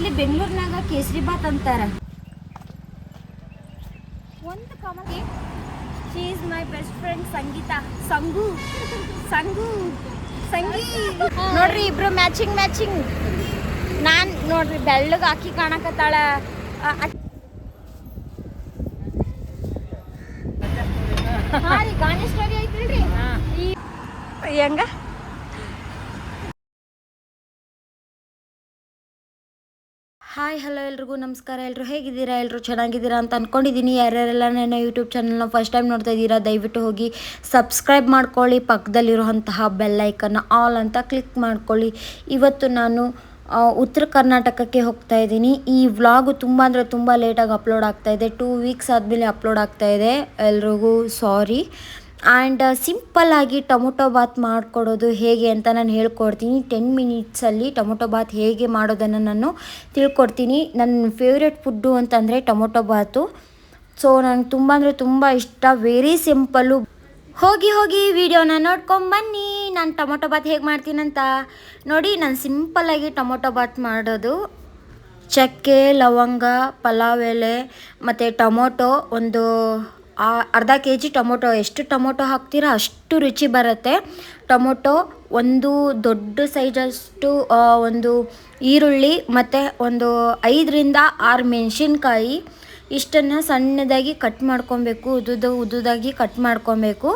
Actually ಬೆಂಗಳೂರಿನಾಗ ಕೇಸರಿ ಬಾತ್ ಅಂತಾರ. ಒಂದು ಕಾಮಕ್ಕೆ she is my best friend Sangeeta Sangu Sangu Sangee ನೋಡ್ರಿ ಇಬ್ರು ಮ್ಯಾಚಿಂಗ್ ಮ್ಯಾಚಿಂಗ್ ನಾನ್ ನೋಡ್ರಿ ಬೆಳ್ಳಗ್ ಹಾಕಿ ಕಾಣಕತ್ತಾಳ. ಹಾಂ ರೀ ಸ್ಟೋರಿ ಐತಿಲ್ರಿ ಹೆಂಗ? ಹಾಯ್, ಹಲೋ ಎಲ್ರಿಗೂ ನಮಸ್ಕಾರ. ಎಲ್ಲರೂ ಹೇಗಿದ್ದೀರಾ? ಎಲ್ಲರೂ ಚೆನ್ನಾಗಿದ್ದೀರಾ ಅಂತ ಅಂದ್ಕೊಂಡಿದ್ದೀನಿ ಯಾರ್ಯಾರೆಲ್ಲ ನನ್ನ ಯೂಟ್ಯೂಬ್ ಚಾನಲ್ನ ಫಸ್ಟ್ ಟೈಮ್ ನೋಡ್ತಾ ಇದ್ದೀರಾ, ದಯವಿಟ್ಟು ಹೋಗಿ ಸಬ್ಸ್ಕ್ರೈಬ್ ಮಾಡ್ಕೊಳ್ಳಿ. ಪಕ್ಕದಲ್ಲಿರುವಂತಹ ಬೆಲ್ಲೈಕನ್ನ ಆಲ್ ಅಂತ ಕ್ಲಿಕ್ ಮಾಡ್ಕೊಳ್ಳಿ. ಇವತ್ತು ನಾನು ಉತ್ತರ ಕರ್ನಾಟಕಕ್ಕೆ ಹೋಗ್ತಾ ಇದ್ದೀನಿ. ಈ ವ್ಲಾಗು ತುಂಬ ಅಂದರೆ ತುಂಬ ಲೇಟಾಗಿ ಅಪ್ಲೋಡ್ ಆಗ್ತಾಯಿದೆ ಟೂ ವೀಕ್ಸ್ ಆದಮೇಲೆ ಅಪ್ಲೋಡ್ ಆಗ್ತಾಯಿದೆ ಎಲ್ರಿಗೂ ಸಾರಿ ಆ್ಯಂಡ್ ಸಿಂಪಲ್ಲಾಗಿ ಟೊಮೊಟೊ ಬಾತ್ ಮಾಡಿಕೊಡೋದು ಹೇಗೆ ಅಂತ ನಾನು ಹೇಳ್ಕೊಡ್ತೀನಿ. ಟೆನ್ ಮಿನಿಟ್ಸಲ್ಲಿ ಟೊಮೊಟೊ ಬಾತ್ ಹೇಗೆ ಮಾಡೋದನ್ನು ನಾನು ತಿಳ್ಕೊಡ್ತೀನಿ. ನನ್ನ ಫೇವ್ರೆಟ್ ಫುಡ್ಡು ಅಂತಂದರೆ ಟೊಮೊಟೊ ಬಾತು. ಸೊ ನಂಗೆ ತುಂಬ ಅಂದರೆ ತುಂಬ ಇಷ್ಟ. ವೆರಿ ಸಿಂಪಲ್ಲು ಹೋಗಿ ಹೋಗಿ ವಿಡಿಯೋನ ನೋಡ್ಕೊಂಬನ್ನಿ ನಾನು ಟೊಮೊಟೊ ಬಾತ್ ಹೇಗೆ ಮಾಡ್ತೀನಂತ. ನೋಡಿ, ನಾನು ಸಿಂಪಲ್ಲಾಗಿ ಟೊಮೊಟೊ ಬಾತ್ ಮಾಡೋದು. ಚಕ್ಕೆ, ಲವಂಗ, ಪಲಾವ್ ಎಲೆ, ಮತ್ತು ಟೊಮೊಟೊ ಒಂದು ಅರ್ಧ ಕೆ ಜಿ ಟೊಮೊಟೊ, ಎಷ್ಟು ಟೊಮೊಟೊ ಹಾಕ್ತೀರಾ ಅಷ್ಟು ರುಚಿ ಬರುತ್ತೆ. ಟೊಮೊಟೊ ಒಂದು ದೊಡ್ಡ ಸೈಜಷ್ಟು ಒಂದು ಈರುಳ್ಳಿ ಮತ್ತು ಒಂದು ಐದರಿಂದ ಆರು ಮೆಣಸಿನ್ಕಾಯಿ. ಇಷ್ಟನ್ನು ಸಣ್ಣದಾಗಿ ಕಟ್ ಮಾಡ್ಕೊಬೇಕು ಉದ್ದುದ ಉದ್ದುದಾಗಿ ಕಟ್ ಮಾಡ್ಕೊಬೇಕು.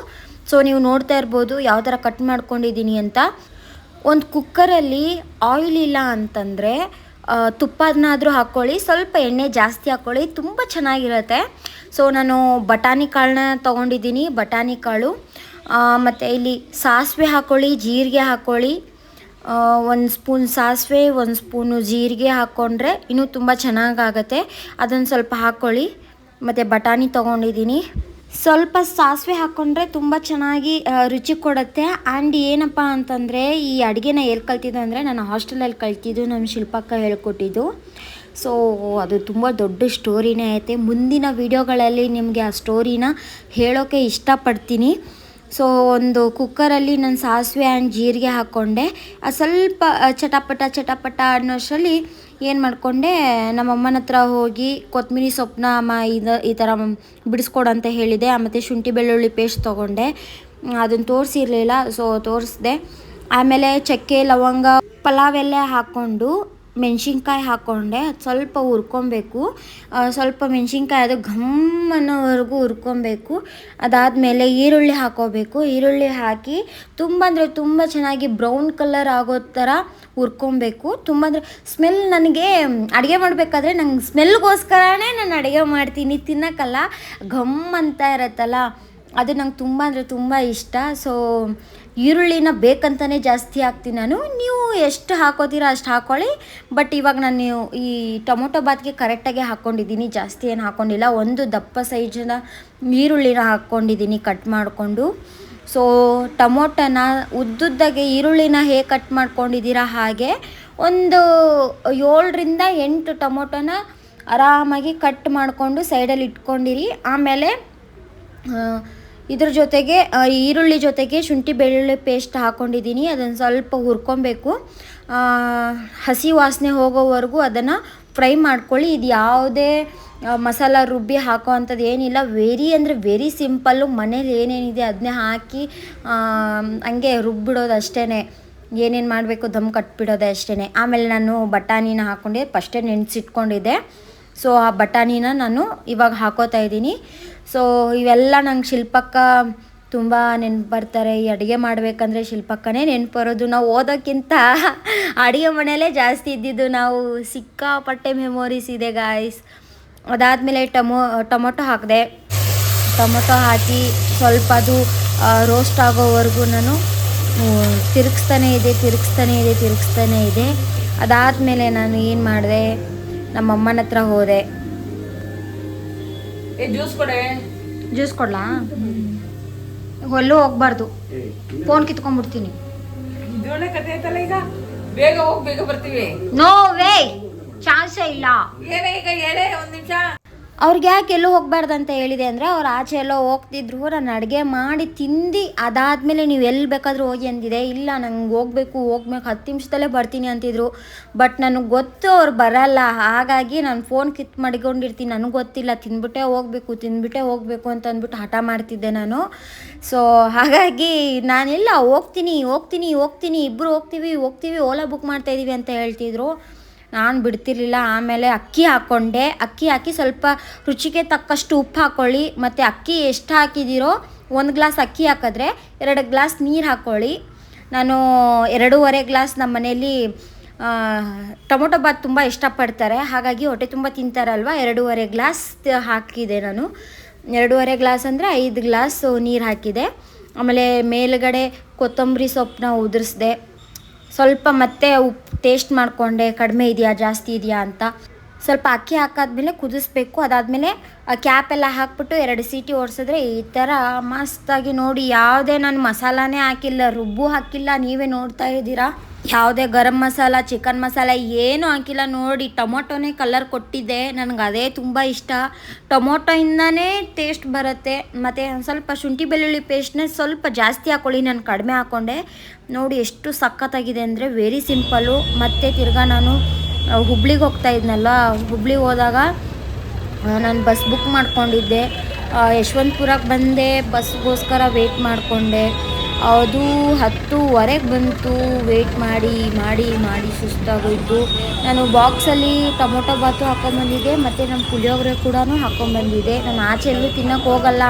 ಸೊ ನೀವು ನೋಡ್ತಾ ಇರ್ಬೋದು ಯಾವ ಥರ ಕಟ್ ಮಾಡ್ಕೊಂಡಿದ್ದೀನಿ ಅಂತ. ಒಂದು ಕುಕ್ಕರಲ್ಲಿ ಆಯಿಲ್ ಇಲ್ಲ ಅಂತಂದರೆ ತುಪ್ಪದನ್ನಾದರೂ ಹಾಕ್ಕೊಳ್ಳಿ, ಸ್ವಲ್ಪ ಎಣ್ಣೆ ಜಾಸ್ತಿ ಹಾಕ್ಕೊಳ್ಳಿ, ತುಂಬ ಚೆನ್ನಾಗಿರುತ್ತೆ. ಸೊ ನಾನು ಬಟಾಣಿ ಕಾಳನ್ನ ತೊಗೊಂಡಿದ್ದೀನಿ, ಬಟಾಣಿ ಕಾಳು. ಮತ್ತು ಇಲ್ಲಿ ಸಾಸಿವೆ ಹಾಕ್ಕೊಳ್ಳಿ, ಜೀರಿಗೆ ಹಾಕ್ಕೊಳ್ಳಿ. ಒಂದು ಸ್ಪೂನ್ ಸಾಸಿವೆ, ಒಂದು ಸ್ಪೂನು ಜೀರಿಗೆ ಹಾಕ್ಕೊಂಡ್ರೆ ಇನ್ನೂ ತುಂಬ ಚೆನ್ನಾಗಾಗತ್ತೆ. ಅದನ್ನು ಸ್ವಲ್ಪ ಹಾಕ್ಕೊಳ್ಳಿ. ಮತ್ತು ಬಟಾಣಿ ತೊಗೊಂಡಿದ್ದೀನಿ. ಸ್ವಲ್ಪ ಸಾಸಿವೆ ಹಾಕ್ಕೊಂಡ್ರೆ ತುಂಬ ಚೆನ್ನಾಗಿ ರುಚಿ ಕೊಡುತ್ತೆ. ಆ್ಯಂಡ್ ಏನಪ್ಪ ಅಂತಂದರೆ, ಈ ಅಡುಗೆನ ಎಲ್ಲಿ ಕಲ್ತಿದ್ದು ಅಂದರೆ ನಾನು ಹಾಸ್ಟೆಲಲ್ಲಿ ಕಲ್ತಿದ್ದು, ನಮ್ಮ ಶಿಲ್ಪಕ್ಕ ಹೇಳ್ಕೊಟ್ಟಿದ್ದು. ಸೊ ಅದು ತುಂಬ ದೊಡ್ಡ ಸ್ಟೋರಿನೇ ಐತೆ. ಮುಂದಿನ ವಿಡಿಯೋಗಳಲ್ಲಿ ನಿಮಗೆ ಆ ಸ್ಟೋರಿನ ಹೇಳೋಕ್ಕೆ ಇಷ್ಟಪಡ್ತೀನಿ. ಸೊ ಒಂದು ಕುಕ್ಕರಲ್ಲಿ ನಾನು ಸಾಸಿವೆ ಆ್ಯಂಡ್ ಜೀರಿಗೆ ಹಾಕ್ಕೊಂಡೆ ಸ್ವಲ್ಪ ಚಟಪಟ ಚಟಪಟ ಅನ್ನೋಷ್ಟರಲ್ಲಿ ಏನು ಮಾಡಿಕೊಂಡೆ ನಮ್ಮ ಅಮ್ಮನ ಹತ್ರ ಹೋಗಿ ಕೊತ್ತಂಬರಿ ಸೊಪ್ಪನ್ನ ಅಮ್ಮ ಇದು, ಈ ಥರ ಬಿಡಿಸ್ಕೊಡು ಅಂತ ಹೇಳಿದೆ. ಮತ್ತು ಶುಂಠಿ ಬೆಳ್ಳುಳ್ಳಿ ಪೇಸ್ಟ್ ತೊಗೊಂಡೆ. ಅದನ್ನು ತೋರಿಸಿರಲಿಲ್ಲ ಸೊ ತೋರಿಸ್ದೆ. ಆಮೇಲೆ ಚಕ್ಕೆ, ಲವಂಗ, ಪಲಾವ್ ಎಲೆ ಹಾಕ್ಕೊಂಡು ಮೆಣಸಿನ್ಕಾಯಿ ಹಾಕ್ಕೊಂಡೆ ಅದು ಸ್ವಲ್ಪ ಹುರ್ಕೊಬೇಕು. ಸ್ವಲ್ಪ ಮೆಣಸಿನ್ಕಾಯಿ ಅದು ಘಮ್ ಅನ್ನೋವರೆಗೂ ಹುರ್ಕೊಬೇಕು. ಅದಾದಮೇಲೆ ಈರುಳ್ಳಿ ಹಾಕೋಬೇಕು. ಈರುಳ್ಳಿ ಹಾಕಿ ತುಂಬ ಅಂದರೆ ತುಂಬ ಚೆನ್ನಾಗಿ ಬ್ರೌನ್ ಕಲರ್ ಆಗೋ ಥರ ಹುರ್ಕೊಬೇಕು. ತುಂಬ ಅಂದರೆ ಸ್ಮೆಲ್ ನನಗೆ ಅಡುಗೆ ಮಾಡಬೇಕಾದ್ರೆ ನಂಗೆ ಸ್ಮೆಲ್ಗೋಸ್ಕರನೇ ನಾನು ಅಡುಗೆ ಮಾಡ್ತೀನಿ. ತಿನ್ನೋಕ್ಕಲ್ಲ, ಘಮ್ ಅಂತ ಇರತ್ತಲ್ಲ, ಅದು ನಂಗೆ ತುಂಬ ಅಂದರೆ ತುಂಬ ಇಷ್ಟ. ಸೊ ಈರುಳ್ಳಿನ ಬೇಕಂತಲೇ ಜಾಸ್ತಿ ಹಾಕ್ತೀನಿ ನಾನು. ನೀವು ಎಷ್ಟು ಹಾಕೋತೀರ ಅಷ್ಟು ಹಾಕ್ಕೊಳ್ಳಿ ಬಟ್ ಇವಾಗ ನಾನು ಈ ಟೊಮೊಟೊ ಬಾತ್ಗೆ ಕರೆಕ್ಟಾಗಿ ಹಾಕ್ಕೊಂಡಿದ್ದೀನಿ ಜಾಸ್ತಿ ಏನು ಹಾಕ್ಕೊಂಡಿಲ್ಲ ಒಂದು ದಪ್ಪ ಸೈಜಿನ ಈರುಳ್ಳಿನ ಹಾಕ್ಕೊಂಡಿದ್ದೀನಿ ಕಟ್ ಮಾಡಿಕೊಂಡು. ಸೊ ಟೊಮೊಟೊನ ಉದ್ದುದ್ದಾಗೆ ಈರುಳ್ಳಿನ ಹೇಗೆ ಕಟ್ ಮಾಡ್ಕೊಂಡಿದ್ದೀರಾ ಹಾಗೆ ಒಂದು ಏಳರಿಂದ ಎಂಟು ಟೊಮೊಟೊನ ಆರಾಮಾಗಿ ಕಟ್ ಮಾಡಿಕೊಂಡು ಸೈಡಲ್ಲಿ ಇಟ್ಕೊಂಡಿರಿ. ಆಮೇಲೆ ಇದ್ರ ಜೊತೆಗೆ ಈರುಳ್ಳಿ ಜೊತೆಗೆ ಶುಂಠಿ ಬೆಳ್ಳುಳ್ಳಿ ಪೇಸ್ಟ್ ಹಾಕ್ಕೊಂಡಿದ್ದೀನಿ ಅದನ್ನು ಸ್ವಲ್ಪ ಹುರ್ಕೊಬೇಕು. ಹಸಿ ವಾಸನೆ ಹೋಗೋವರೆಗೂ ಅದನ್ನು ಫ್ರೈ ಮಾಡ್ಕೊಳ್ಳಿ. ಇದು ಯಾವುದೇ ಮಸಾಲ ರುಬ್ಬಿ ಹಾಕೋ ಅಂಥದ್ದು ಏನಿಲ್ಲ. ವೆರಿ ಅಂದರೆ ವೆರಿ ಸಿಂಪಲ್ಲು ಮನೇಲಿ ಏನೇನಿದೆ ಅದನ್ನೇ ಹಾಕಿ ಹಂಗೆ ರುಬ್ಬಿಡೋದು ಅಷ್ಟೇ ಏನೇನು ಮಾಡಬೇಕು ದಮ್ ಕಟ್ಬಿಡೋದೆ ಅಷ್ಟೇ ಆಮೇಲೆ ನಾನು ಬಟಾಣಿನ ಹಾಕ್ಕೊಂಡೆ ಫಸ್ಟೇ ನೆನೆಸಿಟ್ಕೊಂಡಿದ್ದೆ. ಸೊ ಆ ಬಟಾಣಿನ ನಾನು ಇವಾಗ ಹಾಕೋತಾ ಇದ್ದೀನಿ. ಸೊ ಇವೆಲ್ಲ ನಂಗೆ ಶಿಲ್ಪಕ್ಕ ತುಂಬ ನೆನ್ಪು ಬರ್ತಾರೆ. ಈ ಅಡುಗೆ ಮಾಡಬೇಕಂದ್ರೆ ಶಿಲ್ಪಕ್ಕನೇ ನೆನ್ಪು ಬರೋದು. ನಾವು ಓದೋಕ್ಕಿಂತ ಅಡುಗೆ ಮನೆಯಲ್ಲೇ ಜಾಸ್ತಿ ಇದ್ದಿದ್ದು ನಾವು ಸಿಕ್ಕಾಪಟ್ಟೆ ಮೆಮೊರೀಸ್ ಇದೆ ಗಾಯ್ಸ್ ಅದಾದಮೇಲೆ ಟಮೊ, ಟೊಮೊಟೊ ಹಾಕಿದೆ. ಟೊಮೊಟೊ ಹಾಕಿ ಸ್ವಲ್ಪ ಅದು ರೋಸ್ಟ್ ಆಗೋವರೆಗೂ ನಾನು ತಿರುಗಿಸ್ತಾನೆ ಇದೆ ತಿರುಗಿಸ್ತಾನೆ ಇದೆ ತಿರುಗಿಸ್ತಾನೆ ಇದೆ. ಅದಾದಮೇಲೆ ನಾನು ಏನು ಮಾಡಿದೆ? ನಮ್ಮ ಅಮ್ಮನ ಹತ್ರ ಹೋದೆ. ಏ ಜ್ಯೂಸ್ ಕೊಡೆ. ಜ್ಯೂಸ್ ಕೊಡ್ಲಾ? ಎಲ್ಲೂ ಹೋಗ್ಬಾರ್ದು. ಫೋನ್ ಕಿತ್ಕೊಂಡ್ಬಿಡ್ತೀನಿ. ಇದೊಳ್ಳೆ ಕತೆ ಐತಲ್ಲ ಈಗ? ಬೇಗ ಹೋಗಿ ಬೇಗ ಬರ್ತೀವಿ. ನೋ ವೇ ಚಾನ್ಸೇ ಇಲ್ಲ. ಏನೇ ಈಗ ಹೇಳೇ ಒಂದ್ ನಿಮಿಷ. ಅವ್ರಿಗೆ ಯಾಕೆ ಎಲ್ಲೂ ಹೋಗ್ಬಾರ್ದು ಅಂತ ಹೇಳಿದೆ ಅಂದರೆ ಅವ್ರು ಆಚೆ ಎಲ್ಲೋ ಹೋಗ್ತಿದ್ರು, ನಾನು ಅಡುಗೆ ಮಾಡಿ ತಿಂದು, ಅದಾದಮೇಲೆ ನೀವು ಎಲ್ಲಿ ಬೇಕಾದರೂ ಹೋಗಿ ಅಂದಿದೆ. ಇಲ್ಲ, ನಂಗೆ ಹೋಗ್ಬೇಕು ಹೋಗ್ಬೇಕು, ಹತ್ತು ನಿಮಿಷದಲ್ಲೇ ಬರ್ತೀನಿ ಅಂತಿದ್ರು. ಬಟ್ ನನಗೆ ಗೊತ್ತು ಅವ್ರು ಬರಲ್ಲ. ಹಾಗಾಗಿ ನಾನು ಫೋನ್ ಕಿತ್ ಮಾಡಿಕೊಂಡಿರ್ತೀನಿ. ನನಗೆ ಗೊತ್ತಿಲ್ಲ. ತಿಂದ್ಬಿಟ್ಟೆ ಹೋಗ್ಬೇಕು, ತಿಂದ್ಬಿಟ್ಟೇ ಹೋಗ್ಬೇಕು ಅಂತ ಅಂದ್ಬಿಟ್ಟು ಹಠ ಮಾಡ್ತಿದ್ದೆ ನಾನು. ಸೊ ಹಾಗಾಗಿ ನಾನೆಲ್ಲ ಹೋಗ್ತೀನಿ ಹೋಗ್ತೀನಿ ಹೋಗ್ತೀನಿ. ಇಬ್ಬರು ಹೋಗ್ತೀವಿ ಹೋಗ್ತೀವಿ, ಓಲಾ ಬುಕ್ ಮಾಡ್ತಾ ಇದೀವಿ ಅಂತ ಹೇಳ್ತಿದ್ರು. ನಾನು ಬಿಡ್ತಿರ್ಲಿಲ್ಲ, ಆಮೇಲೆ ಅಕ್ಕಿ ಹಾಕ್ಕೊಂಡೆ ಅಕ್ಕಿ ಹಾಕಿ ಸ್ವಲ್ಪ ರುಚಿಗೆ ತಕ್ಕಷ್ಟು ಉಪ್ಪು ಹಾಕ್ಕೊಳ್ಳಿ ಮತ್ತು ಅಕ್ಕಿ ಎಷ್ಟು ಹಾಕಿದ್ದೀರೋ ಒಂದು ಗ್ಲಾಸ್ ಅಕ್ಕಿ ಹಾಕಿದ್ರೆ ಎರಡು ಗ್ಲಾಸ್ ನೀರು ಹಾಕ್ಕೊಳ್ಳಿ ನಾನು ಎರಡೂವರೆ ಗ್ಲಾಸ್ ನಮ್ಮ ಮನೆಯಲ್ಲಿ ಟೊಮೊಟೊ ಬಾತ್ ತುಂಬ ಇಷ್ಟಪಡ್ತಾರೆ. ಹಾಗಾಗಿ ಹೊಟ್ಟೆ ತುಂಬ ತಿಂತಾರಲ್ವ? ಎರಡೂವರೆ ಗ್ಲಾಸ್ ಹಾಕಿದೆ ನಾನು. ಎರಡೂವರೆ ಗ್ಲಾಸ್ ಅಂದರೆ ಐದು ಗ್ಲಾಸು ನೀರು ಹಾಕಿದೆ. ಆಮೇಲೆ ಮೇಲುಗಡೆ ಕೊತ್ತಂಬರಿ ಸೊಪ್ಪನ್ನ ಉದುರಿಸ್ದೆ. ಸ್ವಲ್ಪ ಮತ್ತೆ ಉಪ್ಪು ಟೇಸ್ಟ್ ಮಾಡಿಕೊಂಡೆ ಕಡಿಮೆ ಇದೆಯಾ ಜಾಸ್ತಿ ಇದೆಯಾ ಅಂತ. ಸ್ವಲ್ಪ ಅಕ್ಕಿ ಹಾಕಾದ್ಮೇಲೆ ಕುದಿಸ್ಬೇಕು. ಅದಾದಮೇಲೆ ಕ್ಯಾಪ್ ಎಲ್ಲ ಹಾಕ್ಬಿಟ್ಟು ಎರಡು ಸೀಟಿ ಓಡಿಸಿದ್ರೆ ಈ ಥರ ಮಸ್ತಾಗಿ ನೋಡಿ, ಯಾವುದೇ ನಾನು ಮಸಾಲಾನೇ ಹಾಕಿಲ್ಲ, ರುಬ್ಬು ಹಾಕಿಲ್ಲ, ನೀವೇ ನೋಡ್ತಾ ಇದ್ದೀರಾ? ಯಾವುದೇ ಗರಂ ಮಸಾಲ ಚಿಕನ್ ಮಸಾಲ ಏನೂ ಹಾಕಿಲ್ಲ. ನೋಡಿ, ಟೊಮೊಟೊನೇ ಕಲರ್ ಕೊಟ್ಟಿದ್ದೆ. ನನಗೆ ಅದೇ ತುಂಬ ಇಷ್ಟ. ಟೊಮೊಟೊಯಿಂದನೇ ಟೇಸ್ಟ್ ಬರುತ್ತೆ. ಮತ್ತು ಸ್ವಲ್ಪ ಶುಂಠಿ ಬೆಳ್ಳುಳ್ಳಿ ಪೇಸ್ಟ್ನೇ ಸ್ವಲ್ಪ ಜಾಸ್ತಿ ಹಾಕ್ಕೊಳ್ಳಿ ನಾನು ಕಡಿಮೆ ಹಾಕ್ಕೊಂಡೆ ನೋಡಿ, ಎಷ್ಟು ಸಖತ್ತಾಗಿದೆ ಅಂದರೆ ವೆರಿ ಸಿಂಪಲ್ಲು ಮತ್ತು ತಿರ್ಗಾ ನಾನು ಹುಬ್ಳಿಗೆ ಹೋಗ್ತಾ ಇದ್ನಲ್ಲ, ಹುಬ್ಳಿಗೆ ಹೋದಾಗ ನಾನು ಬಸ್ ಬುಕ್ ಮಾಡ್ಕೊಂಡಿದ್ದೆ. ಯಶವಂತಪುರಕ್ಕೆ ಬಂದೆ ಬಸ್ಗೋಸ್ಕರ ವೆಯ್ಟ್ ಮಾಡಿಕೊಂಡೆ. ಅದು ಹತ್ತುವರೆಗೆ ಬಂತು ವೆಯ್ಟ್ ಮಾಡಿ ಮಾಡಿ ಮಾಡಿ ಸುಸ್ತಾಗೋಯ್ತು. ನಾನು ಬಾಕ್ಸಲ್ಲಿ ಟೊಮೊಟೊ ಬಾತು ಹಾಕೊಂಡ್ಬಂದಿದ್ದೆ ಮತ್ತು ನಮ್ಮ ಪುಳಿಯೋಗರೆ ಕೂಡ ಹಾಕೊಂಬಂದಿದ್ದೆ ನಾನು ಆಚೆ ಎಲ್ಲೂ ಹೋಗಲ್ಲ.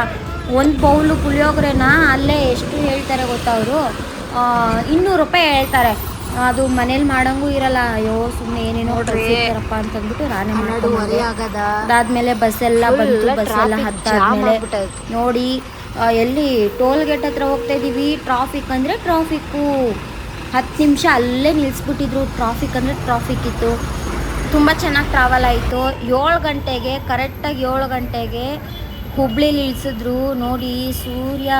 ಒಂದು ಬೌಲು ಪುಳಿಯೋಗರೆನ? ಅಲ್ಲೇ ಎಷ್ಟು ಹೇಳ್ತಾರೆ ಗೊತ್ತಾ ಅವರು? ಇನ್ನೂರು ರೂಪಾಯಿ ಹೇಳ್ತಾರೆ. ಅದು ಮನೇಲಿ ಮಾಡಂಗೂ ಇರಲ್ಲ. ಅಯ್ಯೋ ಸುಮ್ಮನೆ ಏನೇನೋ ಕಳ್ಸಿರ್ತಾರಪ್ಪ ಅಂತಂದ್ಬಿಟ್ಟು ರಾಣಿ ಮಾಡಿ ಅದಾದ್ಮೇಲೆ ಬಸ್ ಎಲ್ಲ ಬಂತು ಬಸ್ ಎಲ್ಲ ಹತ್ತಾದ್ಮೇಲೆ ನೋಡಿ ಎಲ್ಲಿ ಟೋಲ್ ಗೇಟ್ ಹತ್ರ ಹೋಗ್ತಾ ಇದೀವಿ. ಟ್ರಾಫಿಕ್ ಅಂದರೆ ಟ್ರಾಫಿಕ್ಕು ಹತ್ತು ನಿಮಿಷ ಅಲ್ಲೇ ನಿಲ್ಲಿಸ್ಬಿಟ್ಟಿದ್ರು ಟ್ರಾಫಿಕ್ ಅಂದರೆ ಟ್ರಾಫಿಕ್ ಇತ್ತು. ತುಂಬ ಚೆನ್ನಾಗಿ ಟ್ರಾವೆಲ್ ಆಯಿತು. ಏಳು ಗಂಟೆಗೆ ಕರೆಕ್ಟಾಗಿ ಏಳು ಗಂಟೆಗೆ ಹುಬ್ಳಿಲಿ ಇಳಿಸಿದ್ರು ನೋಡಿ ಸೂರ್ಯ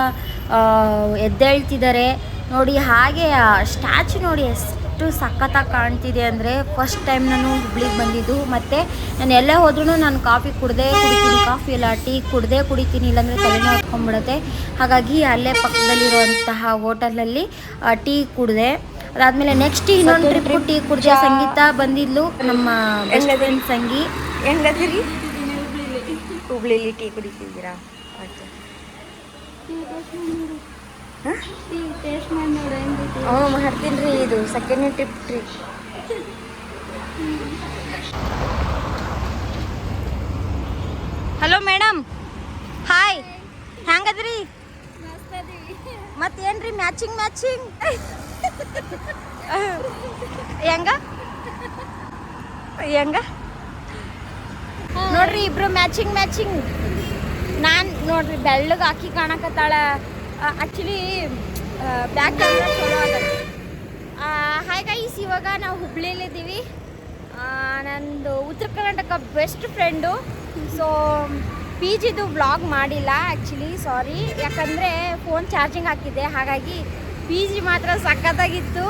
ಎದ್ದೇಳ್ತಿದ್ದಾರೆ. ನೋಡಿ ಹಾಗೆ ಸ್ಟ್ಯಾಚು ನೋಡಿ ಎಷ್ಟು ಸಖತ್ತಾಗಿ ಕಾಣ್ತಿದೆ ಅಂದರೆ ಫಸ್ಟ್ ಟೈಮ್ ನಾನು ಹುಬ್ಳಿಗೆ ಬಂದಿದ್ದು. ಮತ್ತು ನಾನು ಎಲ್ಲೇ ಹೋದ್ರೂ ನಾನು ಕಾಫಿ ಕುಡ್ದೇ ಕುಡಿತೀನಿ. ಕಾಫಿ ಎಲ್ಲ ಟೀ ಕುಡ್ದೇ ಕುಡಿತೀನಿ. ಇಲ್ಲಾಂದರೆ ತಲೆನೇ ಹೊತ್ಕೊಂಡ್ಬಿಡುತ್ತೆ. ಹಾಗಾಗಿ ಅಲ್ಲೇ ಪಕ್ಕದಲ್ಲಿರುವಂತಹ ಹೋಟೆಲಲ್ಲಿ ಟೀ ಕುಡಿದೆ. ಅದಾದಮೇಲೆ ನೆಕ್ಸ್ಟ್ ಇನ್ನೊಂದು ಟ್ರಿಪ್ ಟೀ ಕುಡ್ದೆ ಸಂಗೀತ ಬಂದಿದ್ಲು ನಮ್ಮ ಸಂಗಿ. ಹೆಂಗದಿರಿ ಹುಬ್ಳಿಲಿ ಟೀ ಕುಡಿತಿದ್ದೀರಾ? ಓಕೆ. ಮಾಡ್ತೀನಿ ರೀ ಇದು ಸೆಕೆಂಡ್ ಟ್ರಿಪ್ ರೀ. ಹಲೋ ಮೇಡಮ್ ಹಾಯ್ ಮತ್ತೆ ಮತ್ತೇನ್ರಿ ಮ್ಯಾಚಿಂಗ್ ಮ್ಯಾಚಿಂಗ್ ಹೆಂಗ? ಹೆಂಗ? ನೋಡ್ರಿ, ಇಬ್ರು ಮ್ಯಾಚಿಂಗ್ ಮ್ಯಾಚಿಂಗ್ ನಾನು ನೋಡ್ರಿ, ಬೆಳ್ಳಗೆ ಹಾಕಿ ಕಾಣಕತ್ತಾಳ. ಆ್ಯಕ್ಚುಲಿ ಬ್ಯಾಕ್ ಕ್ಯಾಮ್ರಾ ಚಲೋ ಅದ ಹಾಯ್ ಗೈಸ್ ಇವಾಗ ನಾವು ಹುಬ್ಳಿಯಲ್ಲಿದ್ದೀವಿ ನಂದು Uttara Karnataka best friend so P ಜಿದು ವ್ಲಾಗ್ ಮಾಡಿಲ್ಲ ಆ್ಯಕ್ಚುಲಿ ಸಾರಿ ಯಾಕಂದರೆ ಫೋನ್ ಚಾರ್ಜಿಂಗ್ ಹಾಕಿದ್ದೆ. ಹಾಗಾಗಿ ಪಿ ಜಿ ಮಾತ್ರ ಸಖತ್ತಾಗಿತ್ತು.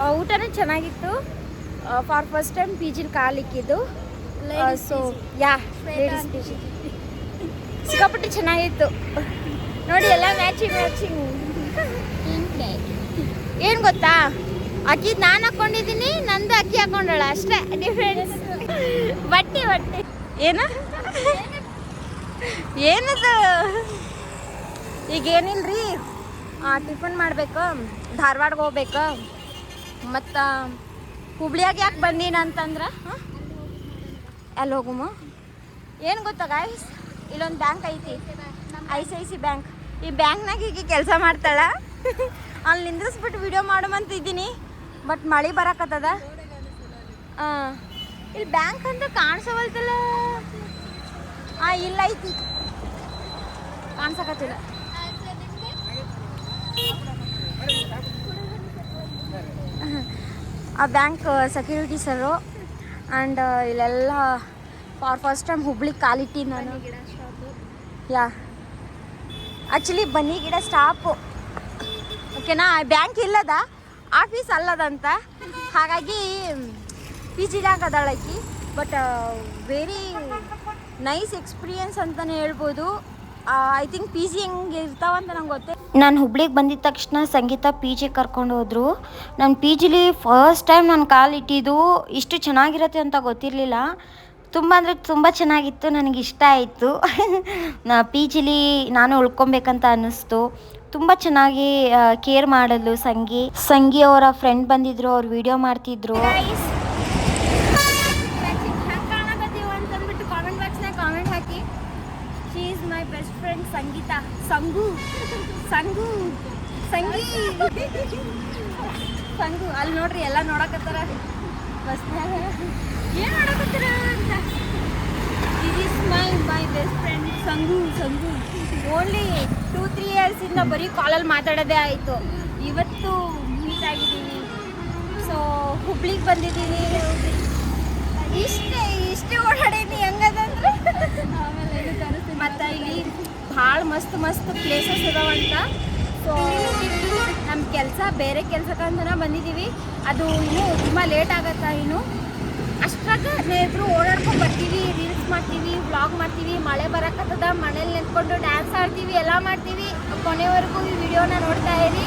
ಆ, ಊಟನೂ ಚೆನ್ನಾಗಿತ್ತು. ಫಾರ್ ಫಸ್ಟ್ ಟೈಮ್ ಪಿ ಜಿಲಿ ಕಾಲಿಕ್ಕಿದ್ದು. So yeah ladies P G ಸಿಕ್ಕಾಪಟ್ಟೆ ಚೆನ್ನಾಗಿತ್ತು. ನೋಡಿ, ಎಲ್ಲ ಮ್ಯಾಚಿಂಗ್ ಮ್ಯಾಚಿಂಗ್ ಏನು ಗೊತ್ತಾ? ಅಕ್ಕಿ ನಾನು ಹಾಕೊಂಡಿದ್ದೀನಿ, ನಂದು ಅಕ್ಕಿ ಹಾಕೊಂಡಳ, ಅಷ್ಟೇ ಡಿಫ್ರೆನ್ಸ್ ಬಟ್ಟೆ ಬಟ್ಟೆ. ಏನು? ಏನದು? ಈಗ ಏನಿಲ್ರಿ ಟಿಫನ್ ಮಾಡ್ಬೇಕು, ಧಾರವಾಡಗೆ ಹೋಗ್ಬೇಕು. ಮತ್ತು, ಹುಬ್ಳಿಯಾಗ ಯಾಕೆ ಬಂದೀನಿ ಅಂತಂದ್ರೆ? ಅಲ್ಲಿ ಹೋಗುಮ? ಏನು ಗೊತ್ತಾ ಇಲ್ಲೊಂದು ಬ್ಯಾಂಕ್ ಐತಿ, I C I C bank ಈ ಬ್ಯಾಂಕ್ನಾಗ ಈಗ ಕೆಲಸ ಮಾಡ್ತಾಳ. ಅಲ್ಲಿ ನಿಂದ್ರಿಸ್ಬಿಟ್ಟು ವಿಡಿಯೋ ಮಾಡುವಂತ ಇದ್ದೀನಿ ಬಟ್ ಮಳೆ ಬರಕತ್ತದ. ಹಾಂ ಇಲ್ಲಿ ಬ್ಯಾಂಕ್ ಅಂತ ಕಾಣಿಸವಲ್ತಲ್ಲ. ಹಾಂ ಇಲ್ಲ ಐತಿ. ಕಾಣಿಸಕತ್ತಿಲ್ಲ. ಆ ಬ್ಯಾಂಕ್ ಸೆಕ್ಯೂರಿಟಿ ಸರು ಆ್ಯಂಡ್ ಇಲ್ಲೆಲ್ಲ ಫಾರ್ ಫಸ್ಟ್ ಟೈಮ್ ಹುಬ್ಳಿ ಕಾಲಿಟ್ಟಿ ನಾನು. ಯಾ ಆ್ಯಕ್ಚುಲಿ ಬನ್ನಿ ಗಿಡ ಸ್ಟಾಪು ಓಕೆನಾ ಬ್ಯಾಂಕ್ ಇಲ್ಲದ ಆಫೀಸ್ ಅಲ್ಲದಂತ. ಹಾಗಾಗಿ ಪಿ ಜಿದಾಗ ಅದಾಳಕಿ ಬಟ್ ವೆರಿ ನೈಸ್ ಎಕ್ಸ್ಪೀರಿಯನ್ಸ್ ಅಂತಲೇ ಹೇಳ್ಬೋದು. ಐ ಥಿಂಕ್ ಪಿ ಜಿ ಹೆಂಗೆ ಇರ್ತಾವಂತ ನಂಗೆ ಗೊತ್ತೇ ನಾನು ಹುಬ್ಳಿಗೆ ಬಂದಿದ್ದ ತಕ್ಷಣ ಸಂಗೀತ ಪಿ ಜಿ ಕರ್ಕೊಂಡು ಹೋದರು. ನಾನು ಪಿ ಜಿಲಿ ಫಸ್ಟ್ ಟೈಮ್ ನಾನು ಕಾಲಿಟ್ಟಿದ್ದು ಇಷ್ಟು ಚೆನ್ನಾಗಿರುತ್ತೆ ಅಂತ ಗೊತ್ತಿರಲಿಲ್ಲ. ತುಂಬ ಅಂದರೆ ತುಂಬ ಚೆನ್ನಾಗಿತ್ತು, ನನಗೆ ಇಷ್ಟ ಆಯಿತು. ಪಿ ಜಿಲಿ ನಾನು ಉಳ್ಕೊಬೇಕಂತ ಅನ್ನಿಸ್ತು. ತುಂಬ ಚೆನ್ನಾಗಿ ಕೇರ್ ಮಾಡಲು ಸಂಗಿ ಸಂಗಿ ಅವರ ಫ್ರೆಂಡ್ ಬಂದಿದ್ರು, ಅವ್ರು ವಿಡಿಯೋ ಮಾಡ್ತಿದ್ರು. ಸಂಗೀತ. ಸಂಗು ಸಂಗು, ಸಂಗಿ. ಸಂಗು, ಅಲ್ಲಿ ನೋಡ್ರಿ, ಎಲ್ಲ ನೋಡಕತ್ತಾರ. ಬಸ್ನಾಗ ಏನು ಅಂತ? Is my friend only two three ಇಯರ್ಸಿಂದ ಬರೀ ಕಾಲಲ್ಲಿ ಮಾತಾಡೋದೇ ಆಯಿತು. ಇವತ್ತು ಮೀಟ್ ಆಗಿದ್ದೀನಿ. ಸೊ ಹುಬ್ಳಿಗೆ ಬಂದಿದ್ದೀನಿ. ಇಷ್ಟೇ ಇಷ್ಟೇ ಓಡಾಡೀನಿ ಹೆಂಗದಂದ್ರೆ? ಮತ್ತು ಇಲ್ಲಿ ಭಾಳ ಮಸ್ತ್ ಮಸ್ತ್ ಪ್ಲೇಸಸ್ ಇದಾವಂತ ಸೊ ನಮ್ಮ ಕೆಲಸ ಬೇರೆ ಕೆಲಸಕ್ಕಂತನ ಬಂದಿದ್ದೀವಿ ಅದು ಇನ್ನೂ ತುಂಬ ಲೇಟ್ ಆಗತ್ತಾ, ಇನ್ನು? ಅಷ್ಟ್ರಾಗ ನೇಬ್ರು ಓಡಾಡ್ಕೊಂಡು ಬರ್ತೀವಿ ರೀಲ್ಸ್ ಮಾಡ್ತೀವಿ ವ್ಲಾಗ್ ಮಾಡ್ತೀವಿ, ಮಳೆ ಬರಕತ್ತದ, ಮನೇಲಿ ನಿಂತ್ಕೊಂಡು ಡ್ಯಾನ್ಸ್ ಆಡ್ತೀವಿ, ಎಲ್ಲ ಮಾಡ್ತೀವಿ. ಕೊನೆವರೆಗೂ ಈ ವಿಡಿಯೋನ ನೋಡ್ತಾ ಇರಿ.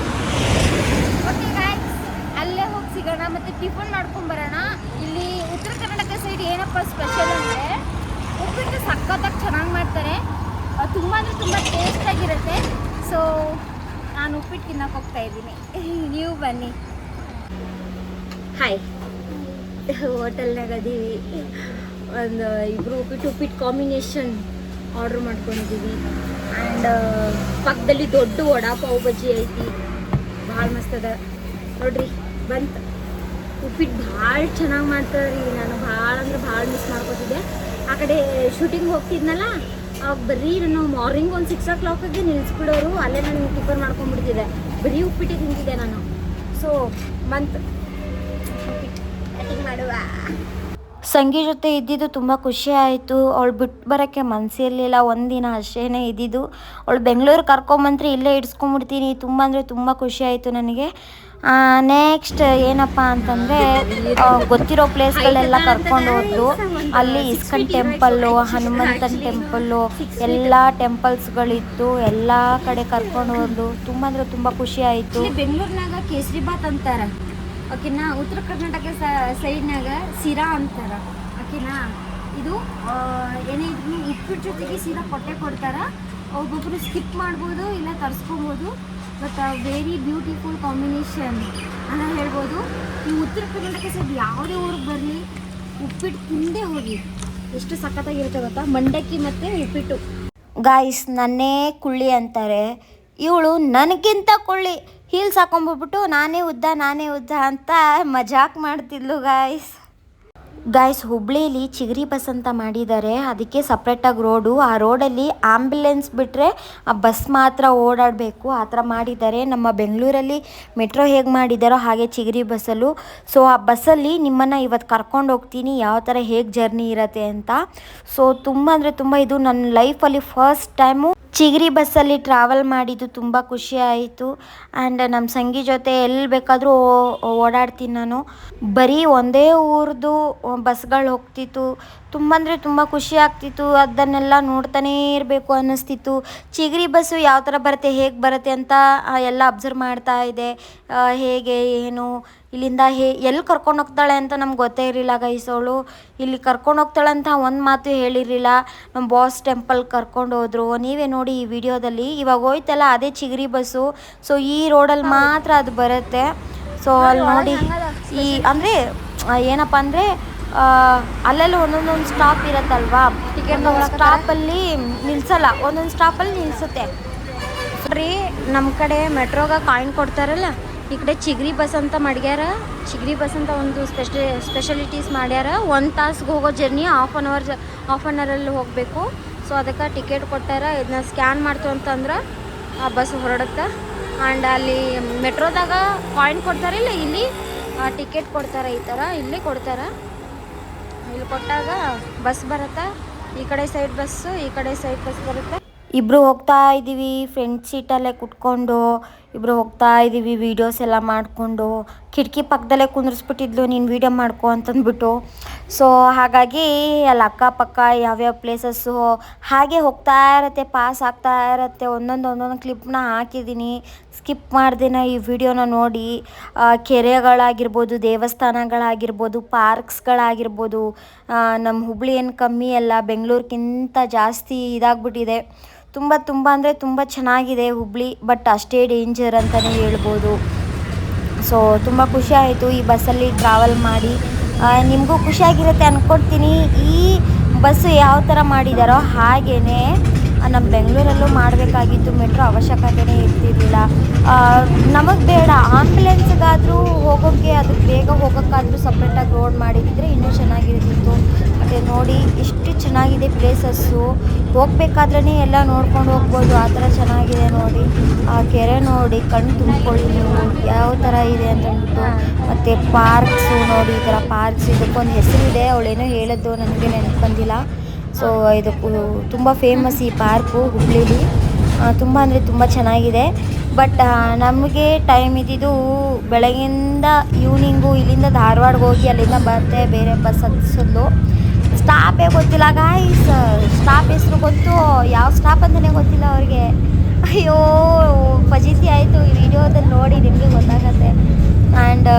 ಓಕೆ ಗಾಯ್ಸ್ ಅಲ್ಲೇ ಹೋಗಿ ಸಿಗೋಣ. ಮತ್ತು ಟಿಫನ್ ಮಾಡ್ಕೊಂಡು ಬರೋಣ. ಇಲ್ಲಿ ಉತ್ತರ ಕರ್ನಾಟಕ ಸೈಡ್ ಏನಪ್ಪ ಸ್ಪೆಷಲ್ ಅಂದರೆ, ಉಪ್ಪಿಟ್ಟು ಸಕ್ಕತ್ತಾಗಿ ಚೆನ್ನಾಗಿ ಮಾಡ್ತಾರೆ. ತುಂಬ ಅಂದರೆ ತುಂಬ ಟೇಸ್ಟಾಗಿರುತ್ತೆ ಸೊ ನಾನು ಉಪ್ಪಿಟ್ಟು ತಿನ್ನಕ್ಕೆ ಹೋಗ್ತಾ ಇದ್ದೀನಿ. ನೀವು ಬನ್ನಿ. ಹಾಯ್ ಹೋಟೆಲ್ನಾಗ ಅದೀವಿ. ಒಂದು ಇಬ್ಬರು ಉಪ್ಪಿಟ್ಟು ಉಪ್ಪಿಟ್ಟು ಕಾಂಬಿನೇಷನ್ ಆರ್ಡ್ರ್ ಮಾಡ್ಕೊಂಡಿದ್ದೀವಿ ಆ್ಯಂಡ್ ಪಕ್ಕದಲ್ಲಿ ದೊಡ್ಡ ವಡಾ ಪಾವ್ ಬಜ್ಜಿ ಐತಿ. ಭಾಳ ಮಸ್ತ್ ಅದ. ನೋಡ್ರಿ, ಬಂತ. ಉಪ್ಪಿಟ್ಟು ಭಾಳ ಚೆನ್ನಾಗಿ ಮಾಡ್ತಾರೆ ರೀ ನಾನು ಭಾಳ ಅಂದ್ರೆ ಭಾಳ ಮಿಸ್ ಮಾಡ್ಕೊತಿದ್ದೆ. ಆ ಕಡೆ ಶೂಟಿಂಗ್ ಹೋಗ್ತಿದ್ನಲ್ಲ, ಅವಾಗ ಬರೀ ನಾನು ಮಾರ್ನಿಂಗ್ ಒಂದು ಸಿಕ್ಸ್ ಓ ಕ್ಲಾಕಿಗೆ ನಿಲ್ಲಿಸ್ಬಿಡೋರು ಅಲ್ಲೇ ನಾನು ಟಿಫನ್ ಮಾಡ್ಕೊಂಡ್ಬಿಡ್ತಿದ್ದೆ. ಬರೀ ಉಪ್ಪಿಟ್ಟಿಗೆ ತಿಂತಿದ್ದೆ ನಾನು. ಸೊ ಮಂತ್ ಮಾಡುವ. ಸಂಗಿ ಜೊತೆ ಇದ್ದಿದ್ದು ತುಂಬ ಖುಷಿ ಆಯಿತು. ಅವಳು ಬಿಟ್ಟು ಬರೋಕ್ಕೆ ಮನಸ್ಸಿರಲಿಲ್ಲ ಒಂದಿನ ಅಷ್ಟೇ ಇದ್ದಿದ್ದು. ಅವಳು ಬೆಂಗಳೂರು ಕರ್ಕೊಂಬಂದ್ರೆ ಇಲ್ಲೇ ಇಡ್ಸ್ಕೊಂಬಿಡ್ತೀನಿ. ತುಂಬ ಅಂದರೆ ತುಂಬ ಖುಷಿ ಆಯಿತು ನನಗೆ. ನೆಕ್ಸ್ಟ್ ಏನಪ್ಪ ಅಂತಂದರೆ ಗೊತ್ತಿರೋ ಪ್ಲೇಸ್ಗಳೆಲ್ಲ ಕರ್ಕೊಂಡು ಹೋದ್ಲು. ಅಲ್ಲಿ ಇಸ್ಕನ್ ಟೆಂಪಲ್ಲು ಹನುಮಂತನ್ ಟೆಂಪಲ್ಲು ಎಲ್ಲ ಟೆಂಪಲ್ಸ್ಗಳಿತ್ತು. ಎಲ್ಲ ಕಡೆ ಕರ್ಕೊಂಡು ಹೋದ್ಲು. ತುಂಬ ಅಂದರೆ ತುಂಬ ಖುಷಿ ಆಯಿತು. ಬೆಂಗಳೂರಿನಾಗ ಕೇಸರಿ ಬಾತ್ ಅಂತಾರ. ಓಕೆನಾ? ಉತ್ತರ ಕರ್ನಾಟಕ ಸೈಡ್ನಾಗ ಸಿರಾ ಅಂತಾರ. ಓಕೆನಾ? ಇದು ಆ, ಏನೇ ಇದ್ರು ಉಪ್ಪಿಟ್ಟು ಜೊತೆಗೆ ಸಿರಾ ಕೊಟ್ಟೆ ಕೊಡ್ತಾರ. ಒಬ್ಬೊಬ್ಬರು ಸ್ಕಿಪ್ ಮಾಡ್ಬೋದು ಇಲ್ಲ ತರಿಸ್ಕೊಬೋದು. ಬಟ್ ವೆರಿ ಬ್ಯೂಟಿಫುಲ್ ಕಾಂಬಿನೇಷನ್ ಅಂತ ಹೇಳ್ಬೋದು. ಈ ಉತ್ತರ ಕರ್ನಾಟಕ ಸೈಡ್ ಯಾವುದೇ ಊರಿಗೆ ಬರಲಿ ಉಪ್ಪಿಟ್ಟು ತಿಂದೇ ಹೋಗಿ. ಎಷ್ಟು ಸಖತ್ತಾಗಿರುತ್ತೆ ಗೊತ್ತಾ? ಮಂಡಕ್ಕಿ ಮತ್ತು ಉಪ್ಪಿಟ್ಟು. ಗಾಯ್ಸ್ ನನ್ನೇ ಕುಳ್ಳಿ ಅಂತಾರೆ. ಇವಳು ನನಗಿಂತ ಕುಳ್ಳಿ. ಹೀಲ್ಸ್ ಹಾಕೊಂಡ್ಬಿಟ್ಬಿಟ್ಟು ನಾನೇ ಉದ್ದ ನಾನೇ ಉದ್ದ ಅಂತ ಮಜಾಕ್ ಮಾಡ್ತಿದ್ಲು ಗಾಯ್ಸ್ ಗಾಯ್ಸ್ ಹುಬ್ಳಿಲಿ ಚಿಗರಿ ಬಸ್ ಅಂತ ಮಾಡಿದ್ದಾರೆ. ಅದಕ್ಕೆ ಸಪ್ರೇಟಾಗಿ ರೋಡು ಆ ರೋಡಲ್ಲಿ ಆಂಬ್ಯುಲೆನ್ಸ್ ಬಿಟ್ಟರೆ ಆ ಬಸ್ ಮಾತ್ರ ಓಡಾಡಬೇಕು. ಆ ಥರ ಮಾಡಿದ್ದಾರೆ. ನಮ್ಮ ಬೆಂಗಳೂರಲ್ಲಿ ಮೆಟ್ರೋ ಹೇಗೆ ಮಾಡಿದ್ದಾರೋ ಹಾಗೆ ಚಿಗರಿ ಬಸ್ಸಲ್ಲೂ. ಸೊ ಆ ಬಸ್ಸಲ್ಲಿ ನಿಮ್ಮನ್ನು ಇವತ್ತು ಕರ್ಕೊಂಡು ಹೋಗ್ತೀನಿ. ಯಾವ ಥರ ಹೇಗೆ ಜರ್ನಿ ಇರತ್ತೆ ಅಂತ. ಸೊ ತುಂಬ ಅಂದರೆ ತುಂಬ ಇದು ನನ್ನ ಲೈಫಲ್ಲಿ ಫಸ್ಟ್ ಟೈಮು ಚಿಗರಿ ಬಸ್ಸಲ್ಲಿ ಟ್ರಾವೆಲ್ ಮಾಡಿದ್ದು ತುಂಬ ಖುಷಿ ಆಯಿತು. ಆ್ಯಂಡ್ ನಮ್ಮ ಸಂಗಿ ಜೊತೆ ಎಲ್ಲಿ ಬೇಕಾದರೂ ಓಡಾಡ್ತೀನಿ ನಾನು. ಬರೀ ಒಂದೇ ಊರದು, ಬಸ್ಗಳು ಹೋಗ್ತಿತ್ತು. ತುಂಬ ಅಂದರೆ ತುಂಬ ಖುಷಿ ಆಗ್ತಿತ್ತು. ಅದನ್ನೆಲ್ಲ ನೋಡ್ತಾನೇ ಇರಬೇಕು ಅನ್ನಿಸ್ತಿತ್ತು. ಚಿಗರಿ ಬಸ್ಸು ಯಾವ ಥರ ಬರುತ್ತೆ, ಹೇಗೆ ಬರುತ್ತೆ ಅಂತ ಎಲ್ಲ ಅಬ್ಸರ್ವ್ ಮಾಡ್ತಾ ಇದೆ. ಹೇಗೆ, ಏನು, ಇಲ್ಲಿಂದ ಹೇ ಎಲ್ಲಿ ಕರ್ಕೊಂಡು ಹೋಗ್ತಾಳೆ ಅಂತ ನಮ್ಗೆ ಗೊತ್ತೇ ಇರಲಿಲ್ಲ ಗೈಸೋಳು ಇಲ್ಲಿ ಕರ್ಕೊಂಡು ಹೋಗ್ತಾಳೆ ಅಂತ ಒಂದು ಮಾತು ಹೇಳಿರಲಿಲ್ಲ. ನಮ್ಮ ಬಾಸ್ ಟೆಂಪಲ್ ಕರ್ಕೊಂಡು ಹೋದ್ರು. ನೀವೇ ನೋಡಿ ಈ ವಿಡಿಯೋದಲ್ಲಿ. ಇವಾಗ ಹೋಯ್ತಲ್ಲ ಅದೇ ಚಿಗರಿ ಬಸ್ಸು. ಸೊ ಈ ರೋಡಲ್ಲಿ ಮಾತ್ರ ಅದು ಬರುತ್ತೆ. ಸೊ ಅಲ್ಲಿ ನೋಡಿ ಈ, ಅಂದರೆ ಏನಪ್ಪ ಅಂದರೆ ಅಲ್ಲೆಲ್ಲ ಒಂದೊಂದೊಂದು ಸ್ಟಾಪ್ ಇರತ್ತಲ್ವಾ? ಒಂದೊಂದು ಸ್ಟಾಪಲ್ಲಿ ನಿಲ್ಸಲ್ಲ, ಒಂದೊಂದು ಸ್ಟಾಪಲ್ಲಿ ನಿಲ್ಸುತ್ತೆ. ನೋಡ್ರಿ ನಮ್ಮ ಕಡೆ ಮೆಟ್ರೋಗ ಕಾಯಿನ್ ಕೊಡ್ತಾರಲ್ಲ, ಈ ಕಡೆ ಚಿಗ್ರಿ ಬಸ್ ಅಂತ ಮಾಡ್ಯಾರ. ಚಿಗ್ರಿ ಬಸ್ ಅಂತ ಒಂದು ಸ್ಪೆಷಲಿ ಸ್ಪೆಷಲಿಟೀಸ್ ಮಾಡ್ಯಾರ. ಒಂದು ತಾಸಿಗೆ ಹೋಗೋ journey half an hour half an ಅವರಲ್ಲಿ ಹೋಗಬೇಕು. ಸೊ ಅದಕ್ಕೆ ಟಿಕೆಟ್ ಕೊಟ್ಟಾರ ಇದನ್ನ ಸ್ಕ್ಯಾನ್ ಮಾಡ್ತು ಅಂತಂದ್ರೆ ಆ ಬಸ್ ಹೊರಡುತ್ತೆ. ಆ್ಯಂಡ್ ಅಲ್ಲಿ ಮೆಟ್ರೋದಾಗ ಕಾಯಿನ್ ಕೊಡ್ತಾರಿಲ್ಲ, ಇಲ್ಲಿ ಟಿಕೆಟ್ ಕೊಡ್ತಾರೆ ಈ ಥರ ಇಲ್ಲಿ ಕೊಡ್ತಾರೆ. ಇಲ್ಲಿ ಕೊಟ್ಟಾಗ ಬಸ್ ಬರುತ್ತಾ? ಈ ಕಡೆ ಸೈಡ್ ಬಸ್ಸು ಈ ಕಡೆ ಸೈಡ್ ಬಸ್ ಬರುತ್ತೆ. ಇಬ್ರು ಹೋಗ್ತಾ ಇದ್ದೀವಿ. ಫ್ರಂಟ್ ಸೀಟಲ್ಲೇ ಕುತ್ಕೊಂಡು ಇಬ್ಬರು ಹೋಗ್ತಾ ಇದ್ದೀವಿ ವೀಡಿಯೋಸ್ ಎಲ್ಲ ಮಾಡಿಕೊಂಡು. ಕಿಟಕಿ ಪಕ್ಕದಲ್ಲೇ ಕುಂದ್ರಿಸ್ಬಿಟ್ಟಿದ್ಲು, ನೀನು ವೀಡಿಯೋ ಮಾಡ್ಕೊ ಅಂತಂದ್ಬಿಟ್ಟು. ಸೊ ಹಾಗಾಗಿ ಅಲ್ಲಿ ಅಕ್ಕಪಕ್ಕ ಯಾವ್ಯಾವ ಪ್ಲೇಸಸ್ಸು ಹಾಗೆ ಹೋಗ್ತಾ ಇರತ್ತೆ ಪಾಸ್ ಆಗ್ತಾ ಇರತ್ತೆ. ಒಂದೊಂದು ಒಂದೊಂದು ಕ್ಲಿಪ್ನ ಹಾಕಿದ್ದೀನಿ. ಸ್ಕಿಪ್ ಮಾಡ್ದೇನ ಈ ವಿಡಿಯೋನ ನೋಡಿ. ಕೆರೆಗಳಾಗಿರ್ಬೋದು, ದೇವಸ್ಥಾನಗಳಾಗಿರ್ಬೋದು ಪಾರ್ಕ್ಸ್ಗಳಾಗಿರ್ಬೋದು ನಮ್ಮ ಹುಬ್ಳಿ ಏನು ಕಮ್ಮಿ ಅಲ್ಲ ಬೆಂಗಳೂರಿಗಿಂತ ಜಾಸ್ತಿ ಇದಾಗ್ಬಿಟ್ಟಿದೆ. ತುಂಬ ತುಂಬ ಅಂದರೆ ತುಂಬ ಚೆನ್ನಾಗಿದೆ ಹುಬ್ಳಿ ಬಟ್ ಅಷ್ಟೇ ಡೇಂಜರ್ ಅಂತಲೇ ಹೇಳ್ಬೋದು. ಸೊ ತುಂಬ ಖುಷಿ ಆಯಿತು ಈ ಬಸ್ಸಲ್ಲಿ ಟ್ರಾವೆಲ್ ಮಾಡಿ. ನಿಮಗೂ ಖುಷಿಯಾಗಿರುತ್ತೆ ಅಂದ್ಕೊಡ್ತೀನಿ ಈ ಬಸ್ಸು ಯಾವ ಥರ ಮಾಡಿದಾರೋ ಹಾಗೇ ನಮ್ಮ ಬೆಂಗಳೂರಲ್ಲೂ ಮಾಡಬೇಕಾಗಿತ್ತು ಮೆಟ್ರೋ ಅವಶ್ಯಕತೆನೇ ಇರ್ತಿರಲಿಲ್ಲ. ನಮಗೆ ಬೇಡ, ಆಂಬ್ಯುಲೆನ್ಸ್ಗಾದರೂ ಹೋಗೋಕ್ಕೆ ಅದಕ್ಕೆ ಬೇಗ ಹೋಗೋಕ್ಕಾದರೂ ಸಪ್ರೇಟಾಗಿ ರೋಡ್ ಮಾಡಿದ್ರೆ ಇನ್ನೂ ಚೆನ್ನಾಗಿರ್ತಿತ್ತು. ಮತ್ತು ನೋಡಿ, ಇಷ್ಟು ಚೆನ್ನಾಗಿದೆ ಪ್ಲೇಸಸ್ಸು. ಹೋಗ್ಬೇಕಾದ್ರೇ ಎಲ್ಲ ನೋಡ್ಕೊಂಡು ಹೋಗ್ಬೋದು, ಆ ಥರ ಚೆನ್ನಾಗಿದೆ ನೋಡಿ. ಆ, ಕೆರೆ ನೋಡಿ, ಕಣ್ಣು ತುಂಬಿಕೊಳ್ಳಿ ನೀವು, ಯಾವ ಥರ ಇದೆ ಅಂತ ಅಂದ್ಬಿಟ್ಟು. ಮತ್ತು ಪಾರ್ಕ್ಸು ನೋಡಿ, ಈ ಥರ ಪಾರ್ಕ್ಸ್ ಇದಕ್ಕೊಂದು ಹೆಸರಿದೆ, ಅವಳೇನೋ ಹೇಳೋದು ನನಗೆ ನೆನಪು ಬಂದಿಲ್ಲ. ಸೊ, ಇದು ತುಂಬ ಫೇಮಸ್ ಈ ಪಾರ್ಕು ಹುಬ್ಳೀಲಿ. ತುಂಬ ಅಂದರೆ ತುಂಬ ಚೆನ್ನಾಗಿದೆ. ಬಟ್ ನಮಗೆ ಟೈಮ್ ಇದ್ದಿದ್ದು ಬೆಳಗಿಂದ ಈವ್ನಿಂಗು ಇಲ್ಲಿಂದ ಧಾರವಾಡಗೆ ಹೋಗಿ ಅಲ್ಲಿಂದ ಬರ್ತೆ ಬೇರೆ ಬಸ್ ಹತ್ಸಲು ಸ್ಟಾಪೇ ಗೊತ್ತಿಲ್ಲ ಗಾಯ್ಸ್ ಸ್ಟಾಪ್ ಹೆಸರು ಗೊತ್ತು. ಯಾವ ಸ್ಟಾಪ್ ಅಂತಲೇ ಗೊತ್ತಿಲ್ಲ ಅವ್ರಿಗೆ. ಅಯ್ಯೋ, ಫಜೀತಿ ಆಯಿತು ಈ ವಿಡಿಯೋದಲ್ಲಿ ನೋಡಿ, ನಿಮಗೆ ಗೊತ್ತಾಗತ್ತೆ. ಆ್ಯಂಡ್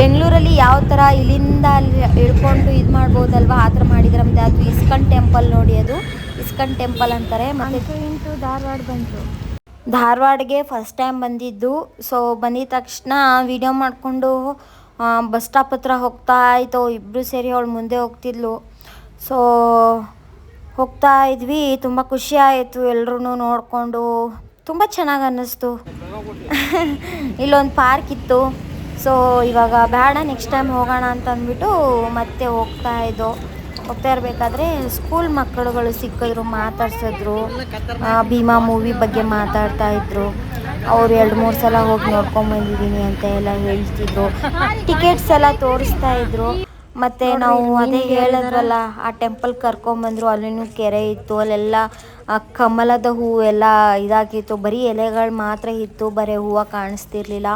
ಬೆಂಗಳೂರಲ್ಲಿ ಯಾವ ಥರ ಇಲ್ಲಿಂದ ಅಲ್ಲಿ ಇಳ್ಕೊಂಡು ಇದು ಮಾಡ್ಬೋದಲ್ವ? ಆ ಥರ ಮಾಡಿದ್ರೆ ಮತ್ತೆ ಅದು ಇಸ್ಕನ್ ಟೆಂಪಲ್ ನೋಡಿ ಅದು ಇಸ್ಕನ್ ಟೆಂಪಲ್ ಅಂತಾರೆ. ಮತ್ತು ಇಂಟು ಧಾರವಾಡ ಬಂತು. ಧಾರವಾಡಗೆ ಫಸ್ಟ್ ಟೈಮ್ ಬಂದಿದ್ದು. ಸೊ ಬಂದಿದ ತಕ್ಷಣ ವಿಡಿಯೋ ಮಾಡಿಕೊಂಡು ಬಸ್ ಸ್ಟಾಪ್ ಹತ್ರ ಹೋಗ್ತಾ ಇತ್ತು. ಇಬ್ಬರು ಸೇರಿ ಅವಳು ಮುಂದೆ ಹೋಗ್ತಿದ್ಲು. ಸೊ ಹೋಗ್ತಾ ಇದ್ವಿ. ತುಂಬ ಖುಷಿ ಆಯಿತು ಎಲ್ಲರೂ ನೋಡಿಕೊಂಡು. ತುಂಬ ಚೆನ್ನಾಗಿ ಅನ್ನಿಸ್ತು. ಇಲ್ಲೊಂದು ಪಾರ್ಕ್ ಇತ್ತು. ಸೊ ಇವಾಗ ಬೇಡ ನೆಕ್ಸ್ಟ್ ಟೈಮ್ ಹೋಗೋಣ ಅಂತ ಅಂದ್ಬಿಟ್ಟು ಮತ್ತೆ ಹೋಗ್ತಾ ಇದ್ದೋ. ಹೋಗ್ತಾ ಇರಬೇಕಾದ್ರೆ ಸ್ಕೂಲ್ ಮಕ್ಕಳುಗಳು ಸಿಕ್ಕಿದ್ರು ಮಾತಾಡ್ಸಿದ್ರು. ಭೀಮಾ ಮೂವಿ ಬಗ್ಗೆ ಮಾತಾಡ್ತಾ ಇದ್ರು. ಅವರು ಎರಡು ಮೂರು ಸಲ ಹೋಗಿ ನೋಡ್ಕೊಂಬಂದಿದ್ದೀನಿ ಅಂತ ಎಲ್ಲ ಹೇಳ್ತಿದ್ರು. ಟಿಕೆಟ್ಸ್ ಎಲ್ಲ ತೋರಿಸ್ತಾ ಇದ್ರು. ಮತ್ತು ನಾವು ಅದೇ ಹೇಳಿದ್ರಲ್ಲ ಆ ಟೆಂಪಲ್ ಕರ್ಕೊಂಬಂದ್ರು ಅಲ್ಲಿನೂ ಕೆರೆ ಇತ್ತು ಅಲ್ಲೆಲ್ಲ ಕಮಲದ ಹೂವು ಎಲ್ಲ ಇದಾಗಿತ್ತು. ಬರೀ ಎಲೆಗಳು ಮಾತ್ರ ಇತ್ತು ಬರೀ ಹೂವು ಕಾಣಿಸ್ತಿರ್ಲಿಲ್ಲ.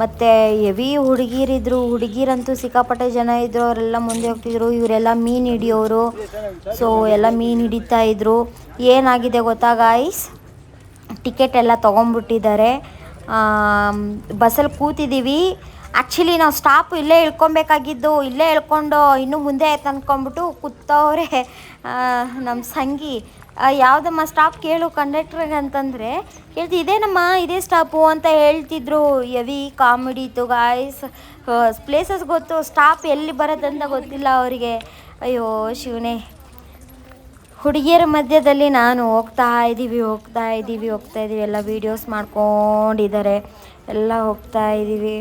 ಮತ್ತು ಎವಿ ಹುಡುಗಿರಿದ್ರು, ಹುಡುಗಿರಂತೂ ಸಿಕ್ಕಾಪಟ್ಟೆ ಜನ ಇದ್ದರು ಅವರೆಲ್ಲ ಮುಂದೆ ಹೋಗ್ತಿದ್ರು, ಇವರೆಲ್ಲ ಮೀನು ಹಿಡಿಯೋರು. ಸೊ ಎಲ್ಲ ಮೀನು ಹಿಡಿತಾ ಇದ್ರು. ಏನಾಗಿದೆ ಗೊತ್ತಾ ಗಾಯ್ಸ್ ಟಿಕೆಟ್ ಎಲ್ಲ ತೊಗೊಂಡ್ಬಿಟ್ಟಿದ್ದಾರೆ. ಬಸ್ಸಲ್ಲಿ ಕೂತಿದ್ದೀವಿ ಆ್ಯಕ್ಚುಲಿ ನಾವು ಸ್ಟಾಪ್ ಇಲ್ಲೇ ಇಳ್ಕೊಬೇಕಾಗಿದ್ದು, ಇಲ್ಲೇ ಇಳ್ಕೊಂಡು ಇನ್ನೂ ಮುಂದೆ ಆಯ್ತು ಅಂದ್ಕೊಂಬಿಟ್ಟು ಕೂತವ್ರೆ. ನಮ್ಮ ಸಂಗಿ. ಯಾವುದಮ್ಮ ಸ್ಟಾಪ್ ಕೇಳು ಕಂಡಕ್ಟ್ರಿಗೆ ಅಂತಂದರೆ ಕೇಳ್ತಿ ಇದೇನಮ್ಮ ಇದೇ ಸ್ಟಾಪು ಅಂತ ಹೇಳ್ತಿದ್ರು ಎವಿ ಕಾಮಿಡಿ ಇತ್ತು ಗಾಯ್ಸ್ ಪ್ಲೇಸಸ್ ಗೊತ್ತು ಸ್ಟಾಪ್ ಎಲ್ಲಿ ಬರೋದಂತ ಗೊತ್ತಿಲ್ಲ ಅವರಿಗೆ. ಅಯ್ಯೋ, ಶಿವನೇ. ಹುಡುಗಿಯರ ಮಧ್ಯದಲ್ಲಿ ನಾನು ಹೋಗ್ತಾ ಇದ್ದೀವಿ ಹೋಗ್ತಾ ಇದ್ದೀವಿ ಹೋಗ್ತಾ ಇದ್ದೀವಿ ಎಲ್ಲ ವೀಡಿಯೋಸ್ ಮಾಡ್ಕೊಂಡಿದ್ದಾರೆ. ಎಲ್ಲ ಹೋಗ್ತಾ ಇದ್ದೀವಿ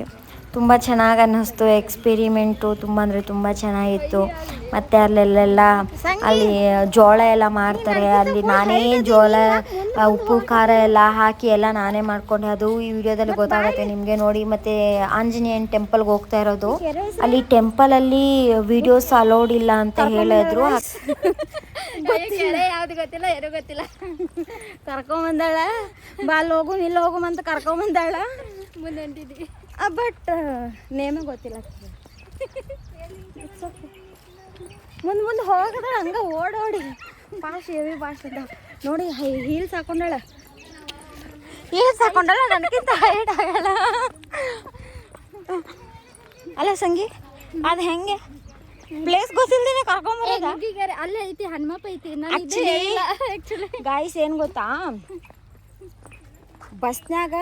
ತುಂಬ ಚೆನ್ನಾಗಿ ಅನ್ನಿಸ್ತು ಎಕ್ಸ್ಪೆರಿಮೆಂಟು ತುಂಬ ಅಂದರೆ ತುಂಬ ಚೆನ್ನಾಗಿತ್ತು. ಮತ್ತು ಅಲ್ಲೆಲ್ಲೆಲ್ಲ ಅಲ್ಲಿ ಜೋಳ ಎಲ್ಲ ಮಾಡ್ತಾರೆ ಅಲ್ಲಿ ನಾನೇ ಜೋಳ ಉಪ್ಪು ಖಾರ ಎಲ್ಲ ಹಾಕಿ ಎಲ್ಲ ನಾನೇ ಮಾಡ್ಕೊಂಡೆ. ಅದು ಈ ವಿಡಿಯೋದಲ್ಲಿ ಗೊತ್ತಾಗುತ್ತೆ ನಿಮಗೆ ನೋಡಿ. ಮತ್ತು ಆಂಜನೇಯನ್ ಟೆಂಪಲ್ಗೆ ಹೋಗ್ತಾ ಇರೋದು. ಅಲ್ಲಿ ಟೆಂಪಲಲ್ಲಿ ವಿಡಿಯೋಸ್ ಅಲೋಡ್ ಇಲ್ಲ ಅಂತ ಹೇಳಿದ್ರು. ಯಾವ್ದು ಗೊತ್ತಿಲ್ಲ ಯಾರು ಗೊತ್ತಿಲ್ಲ. ಕರ್ಕೊಂಬಂದಾಳ? ಬಾಲ್ ಹೋಗು ಇಲ್ಲಿ ಹೋಗು ಅಂತ ಕರ್ಕೊಂಬಂದಾಳ? ಮುಂದೆ ಬಟ್ ನೇಮ ಗೊತ್ತಿಲ್ಲ. ಮುಂದೆ ಮುಂದೆ ಹೋಗದ ಹಂಗ ಓಡೋಡಿ ಭಾಷೆ ಹೆವಿ ಭಾಷೆ ಅಂತ. ನೋಡಿ ಹೀಲ್ಸ್ ಹಾಕೊಂಡಳ. ಹೀಲ್ಸ್ ಹಾಕೊಂಡಳ ನನಗಿಂತ ಹೈಟ್ ಆಗಲ್ಲ. ಅಲ್ಲ ಸಂಗಿ ಅದು ಹೆಂಗೆ? ಪ್ಲೇಸ್ ಗೊತ್ತಿಲ್ದೇನೆ ಕರ್ಕೊಂಬರೋದ ಅಲ್ಲೇ ಐತಿ ಹನುಮಪ್ಪ ಐತಿ. ಆಕ್ಚುಲಿ ಗಾಯ್ಸ್ ಏನು ಗೊತ್ತಾ? ಬಸ್ನಾಗ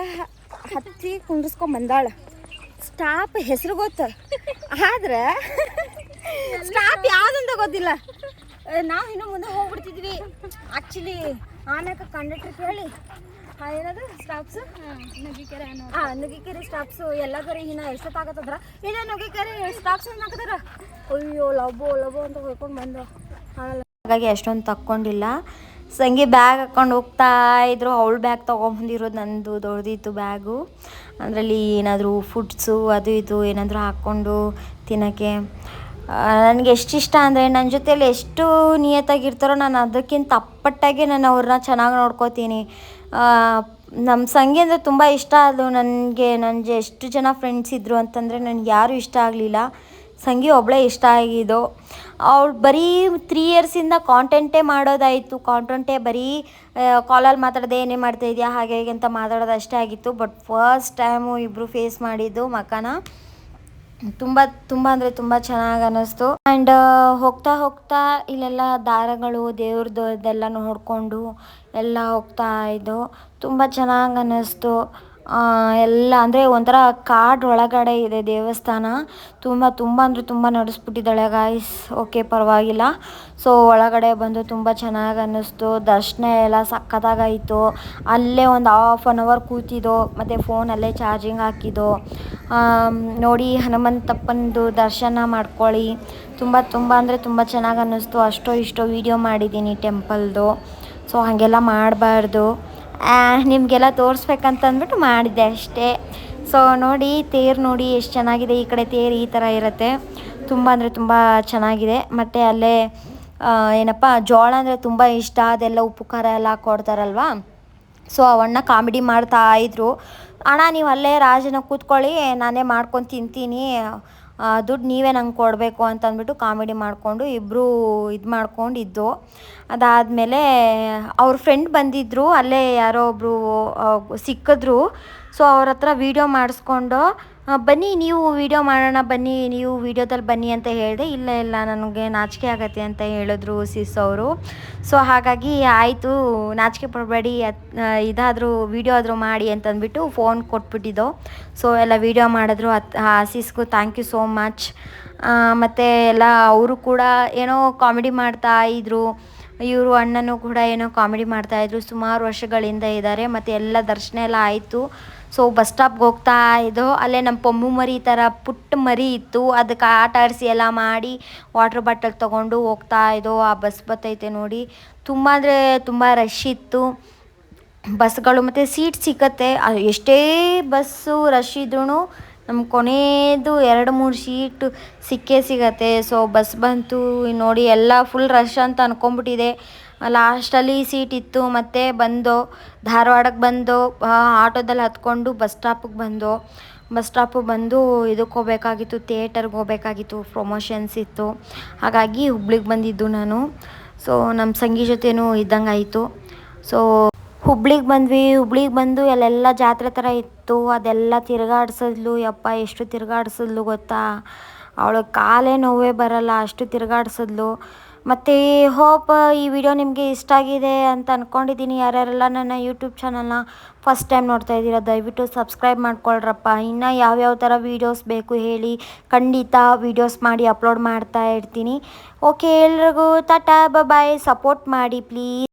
ಹತ್ತಿ ಕುಂಡಿಸ್ಕೊಂಡ್ ಬಂದಾಳ. ಸ್ಟಾಪ್ ಹೆಸರು ಗೊತ್ತ. ಆದ್ರೆ ಸ್ಟಾಪ್ ಯಾವ್ದಂತ ಗೊತ್ತಿಲ್ಲ. ನಾವು ಇನ್ನು ಮುಂದೆ ಹೋಗ್ಬಿಡ್ತಿದ್ವಿ. ಆಕ್ಚುಲಿ ಆಮ್ಯಾಕ ಕಂಡಕ್ಟರ್ ಕೇಳಿ ಏನದು? ಸ್ಟಾಪ್ಸ್ ನುಗ್ಗಿಕೆರೆ ಆ, ನುಗ್ಗಿಕೆರೆ ಸ್ಟಾಪ್ಸು ಎಲ್ಲದರ ಇನ್ನ ಎಷ್ಟೊತ್ತಾಗತ್ತದ್ರ ಇದೇ ನುಗ್ಗಿಕೆರೆ ಸ್ಟಾಪ್ಸ್ ಹಾಕದ್ರ ಅಯ್ಯೋ, ಲಬೋ ಲಬೋ ಅಂತ ಹೋಯ್ಕೊಂಡು ಬಂದು ಹಾಗಾಗಿ ಅಷ್ಟೊಂದು ತಕ್ಕೊಂಡಿಲ್ಲ. ಸಂಗಿ ಬ್ಯಾಗ್ ಹಾಕ್ಕೊಂಡು ಹೋಗ್ತಾ ಇದ್ರು. ಅವಳು ಬ್ಯಾಗ್ ತೊಗೊಂಬಂದಿರೋದು ನಂದು, ದೊಡ್ಡದಿತ್ತು ಬ್ಯಾಗು. ಅದರಲ್ಲಿ ಏನಾದರೂ ಫುಡ್ಸು, ಅದು ಇದು ಏನಾದರೂ ಹಾಕ್ಕೊಂಡು ತಿನ್ನೋಕ್ಕೆ. ನನಗೆ ಎಷ್ಟು ಇಷ್ಟ ಅಂದರೆ ನನ್ನ ಜೊತೆಯಲ್ಲಿ ಎಷ್ಟು ನಿಯತ್ತಾಗಿರ್ತಾರೋ ನಾನು ಅದಕ್ಕಿಂತ ಅಪ್ಪಟ್ಟಾಗೆ ನಾನು ಅವ್ರನ್ನ ಚೆನ್ನಾಗಿ ನೋಡ್ಕೋತೀನಿ. ನಮ್ಮ ಸಂಗಿ ಅಂದರೆ ತುಂಬ ಇಷ್ಟ. ಅದು ನನಗೆ ನನಗೆ ಎಷ್ಟು ಜನ ಫ್ರೆಂಡ್ಸ್ ಇದ್ದರು ಅಂತಂದರೆ ನನಗೆ ಯಾರೂ ಇಷ್ಟ ಆಗಲಿಲ್ಲ. ಸಂಗಿ ಒಬ್ಬಳೇ ಇಷ್ಟ ಆಗಿದ್ದು. ಅವಳು ಬರೀ ತ್ರೀ ಇಯರ್ಸಿಂದ ಕಾಂಟೆಂಟೇ ಮಾಡೋದಾಯಿತು. ಕಾಂಟೆಂಟೇ ಬರೀ ಕಾಲಲ್ಲಿ ಮಾತಾಡೋದೇ ಏನೇ ಮಾಡ್ತಾ ಇದೆಯಾ, ಹಾಗೆ ಹೀಗೆ ಅಂತ ಮಾತಾಡೋದು ಅಷ್ಟೇ ಆಗಿತ್ತು. ಬಟ್ ಫಸ್ಟ್ ಟೈಮು ಇಬ್ಬರು ಫೇಸ್ ಮಾಡಿದ್ದು ಮಕ್ಕನ ತುಂಬ ತುಂಬ ಅಂದರೆ ತುಂಬ ಚೆನ್ನಾಗಿ ಅನ್ನಿಸ್ತು. ಆ್ಯಂಡ್ ಹೋಗ್ತಾ ಹೋಗ್ತಾ ಇಲ್ಲೆಲ್ಲ ದಾರಗಳು ದೇವ್ರದ್ದು ಅದೆಲ್ಲ ನೋಡಿಕೊಂಡು ಎಲ್ಲ ಹೋಗ್ತಾ ಇದ್ದು. ತುಂಬ ಚೆನ್ನಾಗಿ ಅನ್ನಿಸ್ತು. ಎಲ್ಲ ಅಂದರೆ ಒಂಥರ ಕಾಡು ಒಳಗಡೆ ಇದೆ ದೇವಸ್ಥಾನ. ತುಂಬ ತುಂಬ ಅಂದರೆ ತುಂಬ ನಡೆಸ್ಬಿಟ್ಟಿದ್ದಾಳೆ ಗಾಯ್ಸ್ ಓಕೆ ಪರವಾಗಿಲ್ಲ. ಸೊ ಒಳಗಡೆ ಬಂದು ತುಂಬ ಚೆನ್ನಾಗಿ ಅನ್ನಿಸ್ತು. ದರ್ಶನ ಎಲ್ಲ ಸಕ್ಕತ್ತಾಗಾಯಿತು ಅಲ್ಲೇ ಒಂದು ಹಾಫ್ ಆನ್ ಅವರ್ ಕೂತಿದ್ದೋ. ಮತ್ತು ಫೋನಲ್ಲೇ ಚಾರ್ಜಿಂಗ್ ಹಾಕಿದ್ದು. ನೋಡಿ ಹನುಮಂತಪ್ಪಂದು ದರ್ಶನ ಮಾಡ್ಕೊಳ್ಳಿ. ತುಂಬ ತುಂಬ ಅಂದರೆ ತುಂಬ ಚೆನ್ನಾಗಿ ಅನ್ನಿಸ್ತು. ಅಷ್ಟೋ, ಇಷ್ಟೋ ವೀಡಿಯೋ ಮಾಡಿದ್ದೀನಿ ಟೆಂಪಲ್ದು ಸೊ ಹಾಗೆಲ್ಲ ಮಾಡಬಾರ್ದು. ನಿಮಗೆಲ್ಲ ತೋರಿಸ್ಬೇಕಂತಂದ್ಬಿಟ್ಟು ಮಾಡಿದ್ದೆ ಅಷ್ಟೇ. ಸೊ ನೋಡಿ, ತೇರು ನೋಡಿ ಎಷ್ಟು ಚೆನ್ನಾಗಿದೆ ಈ ಕಡೆ ತೇರು ಈ ಥರ ಇರುತ್ತೆ. ತುಂಬ ಅಂದರೆ ತುಂಬ ಚೆನ್ನಾಗಿದೆ. ಮತ್ತು ಅಲ್ಲೇ ಏನಪ್ಪ, ಜೋಳ ಅಂದರೆ ತುಂಬ ಇಷ್ಟ. ಅದೆಲ್ಲ ಉಪ್ಪು, ಖಾರ ಎಲ್ಲ ಕೊಡ್ತಾರಲ್ವಾ ಸೊ ಅವಣ್ಣ ಕಾಮಿಡಿ ಮಾಡ್ತಾ ಇದ್ರು. ಅಣ್ಣ, ನೀವು ಅಲ್ಲೇ ರಾಜನ ಕೂತ್ಕೊಳ್ಳಿ. ನಾನೇ ಮಾಡ್ಕೊಂಡು ತಿಂತೀನಿ. ದುಡ್ಡು ನೀವೇ ನಂಗೆ ಕೊಡಬೇಕು ಅಂತ ಅಂದ್ಬಿಟ್ಟು ಕಾಮಿಡಿ ಮಾಡಿಕೊಂಡು ಇಬ್ಬರು ಇದು ಮಾಡ್ಕೊಂಡಿದ್ದು. ಅದಾದಮೇಲೆ ಅವ್ರ ಫ್ರೆಂಡ್ ಬಂದಿದ್ದರು ಅಲ್ಲೇ ಯಾರೋ ಒಬ್ಬರು ಸಿಕ್ಕಿದ್ರು. ಸೊ ಅವ್ರ ಹತ್ರ ವೀಡಿಯೋ ಮಾಡಿಸ್ಕೊಂಡು ಬನ್ನಿ, ನೀವು ವೀಡಿಯೋ ಮಾಡೋಣ, ಬನ್ನಿ, ನೀವು ವೀಡಿಯೋದಲ್ಲಿ ಬನ್ನಿ ಅಂತ ಹೇಳಿದೆ, ಇಲ್ಲ ಇಲ್ಲ, ನನಗೆ ನಾಚಿಕೆ ಆಗತ್ತೆ ಅಂತ ಹೇಳಿದ್ರು ಸಿಸ್ ಅವರು. ಸೊ ಹಾಗಾಗಿ ಆಯಿತು, ನಾಚಿಕೆ ಪಡಬೇಡಿ ಇದಾದರೂ ವೀಡಿಯೋ ಆದರೂ ಮಾಡಿ ಅಂತಂದ್ಬಿಟ್ಟು ಫೋನ್ ಕೊಟ್ಬಿಟ್ಟಿದ್ದು. ಸೊ ಎಲ್ಲ ವೀಡಿಯೋ ಮಾಡಿದ್ರು, ಅತ್ ಸಿಸ್ಗೂ ಥ್ಯಾಂಕ್ ಯು ಸೋ ಮಚ್ ಮತ್ತು ಎಲ್ಲ ಅವರು ಕೂಡ ಏನೋ ಕಾಮಿಡಿ ಮಾಡ್ತಾ ಇದ್ರು. ಇವರು ಅಣ್ಣನೂ ಕೂಡ ಏನೋ ಕಾಮಿಡಿ ಮಾಡ್ತಾಯಿದ್ರು ಸುಮಾರು ವರ್ಷಗಳಿಂದ ಇದ್ದಾರೆ ಮತ್ತು ಎಲ್ಲ ದರ್ಶನ ಎಲ್ಲ ಆಯಿತು. ಸೊ ಬಸ್ ಸ್ಟಾಪ್ಗೆ ಹೋಗ್ತಾ ಇದ್ದೋ, ಅಲ್ಲೇ ನಮ್ಮ ಪೊಮ್ಮು ಮರಿ ಥರ ಪುಟ್ಟ ಮರಿ ಇತ್ತು. ಅದಕ್ಕೆ ಆಟ ಆಡಿಸಿ ಎಲ್ಲ ಮಾಡಿ ವಾಟ್ರ್ ಬಾಟಲ್ ತೊಗೊಂಡು ಹೋಗ್ತಾ ಇದ್ದೋ, ಆ ಬಸ್ ಬತ್ತೈತೆ ನೋಡಿ. ತುಂಬ ಅಂದರೆ ತುಂಬ ರಶ್ ಇತ್ತು. ಬಸ್ಗಳು ಮತ್ತು ಸೀಟ್ ಸಿಕ್ಕತ್ತೆ. ಎಷ್ಟೇ ಬಸ್ಸು ರಶ್ ಇದ್ರೂ ನಮ್ಮ ಕೊನೆಯದು ಎರಡು, ಮೂರು ಸೀಟು ಸಿಕ್ಕೇ ಸಿಗತ್ತೆ. ಸೊ ಬಸ್ ಬಂತು. ನೋಡಿ ಎಲ್ಲ ಫುಲ್ ರಶ್ ಅಂತ ಅನ್ಕೊಂಬಿಟ್ಟಿದೆ ಲಾಸ್ಟಲ್ಲಿ ಸೀಟ್ ಇತ್ತು, ಮತ್ತು ಬಂದು, ಧಾರವಾಡಕ್ಕೆ ಬಂದು ಆಟೋದಲ್ಲಿ ಹತ್ಕೊಂಡು ಬಸ್ ಸ್ಟಾಪಿಗೆ ಬಂದು, ಬಸ್ ಸ್ಟಾಪಿಗೆ ಬಂದು ಇದಕ್ಕೆ ಹೋಗ್ಬೇಕಾಗಿತ್ತು, ಥಿಯೇಟರ್ಗೆ ಹೋಗ್ಬೇಕಾಗಿತ್ತು, ಪ್ರಮೋಷನ್ಸ್ ಇತ್ತು. ಹಾಗಾಗಿ ಹುಬ್ಳಿಗೆ ಬಂದಿದ್ದು ನಾನು. ಸೊ ನಮ್ಮ ಸಂಗಿ ಜೊತೆನೂ ಇದ್ದಂಗೆ ಆಯಿತು. ಸೊ ಹುಬ್ಳಿಗೆ ಬಂದ್ವಿ. ಹುಬ್ಳಿಗೆ ಬಂದು ಅಲ್ಲೆಲ್ಲ ಜಾತ್ರೆ ಥರ ಇತ್ತು. ಅದೆಲ್ಲ ತಿರುಗಾಡ್ಸಿದ್ಲು. ಯಪ್ಪ, ಎಷ್ಟು ತಿರುಗಾಡ್ಸಿದ್ಲು ಗೊತ್ತಾ? ಅವಳು ಕಾಲೇ ನೋವೇ ಬರಲ್ಲ. ಅಷ್ಟು ತಿರುಗಾಡ್ಸಿದ್ಲು. ಮತ್ತು ಹೋಪ್ ಈ ವಿಡಿಯೋ ನಿಮಗೆ ಇಷ್ಟ ಆಗಿದೆ ಅಂತ ಅಂದ್ಕೊಂಡಿದ್ದೀನಿ ಯಾರ್ಯಾರೆಲ್ಲ ನನ್ನ ಯೂಟ್ಯೂಬ್ ಚಾನಲ್ನ ಫಸ್ಟ್ ಟೈಮ್ ನೋಡ್ತಾ ಇದ್ದೀರಾ, ದಯವಿಟ್ಟು ಸಬ್ಸ್ಕ್ರೈಬ್ ಮಾಡ್ಕೊಳ್ರಪ್ಪ. ಇನ್ನು ಯಾವ್ಯಾವ ಥರ ವೀಡಿಯೋಸ್ ಬೇಕು ಹೇಳಿ ಖಂಡಿತ ವೀಡಿಯೋಸ್ ಮಾಡಿ ಅಪ್ಲೋಡ್ ಮಾಡ್ತಾ ಇರ್ತೀನಿ. ಓಕೆ ಎಲ್ರಿಗೂ ಟಾಟಾ ಬಾಯ್ ಸಪೋರ್ಟ್ ಮಾಡಿ ಪ್ಲೀಸ್